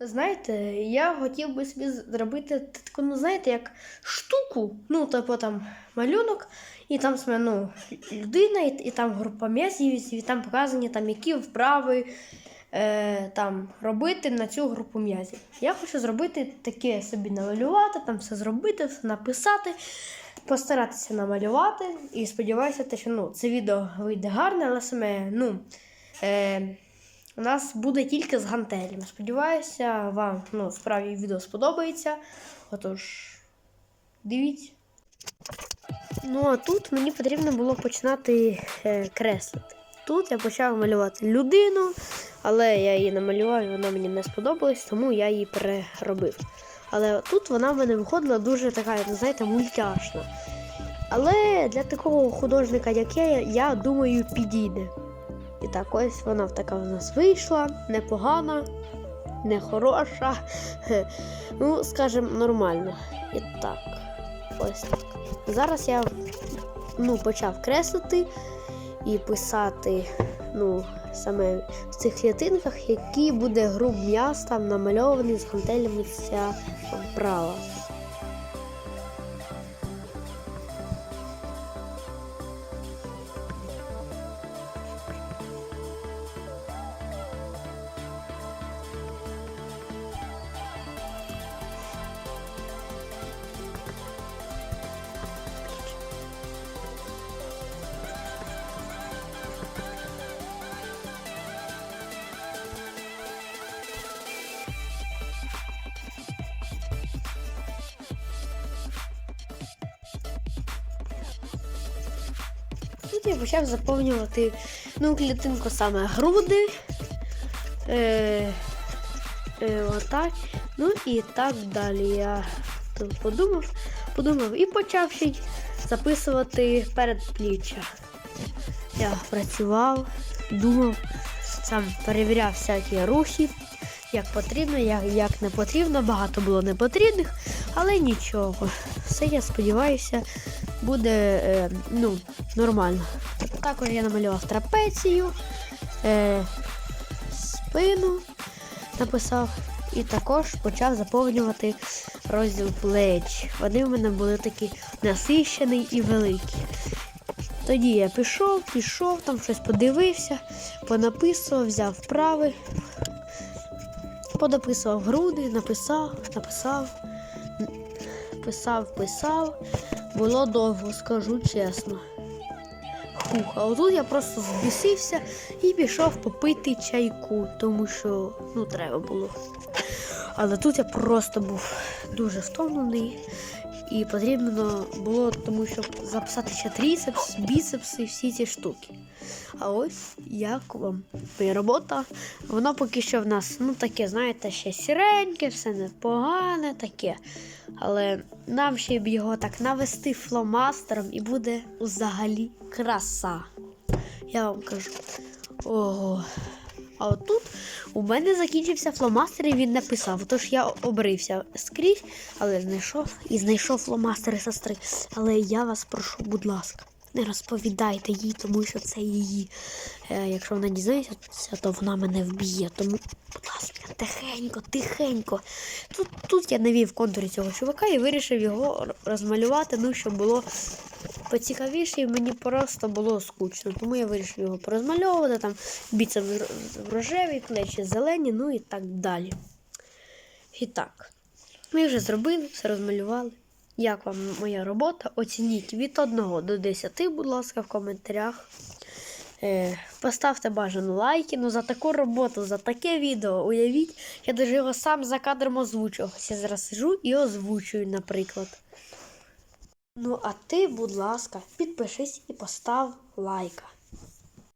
Знаєте, я хотів би собі зробити таку, ну знаєте, як штуку, ну, типу там малюнок, і там ну, людина, і, і там група м'язів, і там показані, там, які вправи е, там, робити на цю групу м'язів. Я хочу зробити таке собі намалювати, там все зробити, все написати, постаратися намалювати. І сподіваюся, те, що ну, це відео вийде гарне, але саме, ну. Е, у нас буде тільки з гантелями. Сподіваюся, вам ну, справді відео сподобається. Отож, дивіться. Ну, а тут мені потрібно було починати е, креслити. Тут я почав малювати людину, але я її намалював, і вона мені не сподобалась, тому я її переробив. Але тут вона в мене виходила дуже така, знаєте, мультяшна. Але для такого художника, як я, я думаю, підійде. І так, ось вона така в нас вийшла, непогана, не хороша. Хе. Ну, скажімо, нормально. І так, ось так. Зараз я ну, почав креслити і писати ну, саме в цих клітинках, які буде груб м'яз там намальований з гантелями ця вправа. Тут я почав заповнювати ну, клітинку саме груди. Е, е, отак. Ну і так далі. Я подумав, подумав і почав ще записувати передпліччя. Я працював, думав, сам перевіряв всякі рухи, як потрібно, як, як не потрібно. Багато було непотрібних, але нічого. Все, я сподіваюся, буде е, ну, нормально. Також я намалював трапецію, е, спину написав і також почав заповнювати розділ плеч. Вони в мене були такі насищені і великі. Тоді я пішов, пішов, там щось подивився, понаписував, взяв вправи, подописував груди, написав, написав, писав, писав. Було довго, скажу чесно. Хух, а отут я просто збісився і пішов попити чайку, тому що ну, треба було. Але тут я просто був дуже втомлений і потрібно було, тому що записати ще тріцепс, біцепс і всі ці штуки. А ось як вам моя робота. Воно поки що в нас, ну таке, знаєте, ще сіреньке, все непогане таке. Але нам ще б його так навести фломастером і буде взагалі краса. Я вам кажу. Ого. А отут у мене закінчився фломастер і він написав. Тож я обрився скрізь, але знайшов і знайшов фломастери сестри. Але я вас прошу, будь ласка, не розповідайте їй, тому що це її. Е, якщо вона дізнається, то вона мене вб'є. Тому, будь ласка, тихенько, тихенько. Тут, тут я навів контури цього чувака і вирішив його розмалювати, ну, щоб було поцікавіше, і мені просто було скучно. Тому я вирішив його порозмальовувати, там біцеп рожеві, плечі зелені, ну і так далі. І так, ми вже зробили, все розмалювали. Як вам моя робота? Оцініть від 1 до 10, будь ласка, в коментарях. Е, Поставте бажано лайки. Ну за таку роботу, за таке відео, уявіть, я даже його сам за кадром озвучував. Я зараз сижу і озвучую, наприклад. Ну, а ти, будь ласка, підпишись і постав лайка.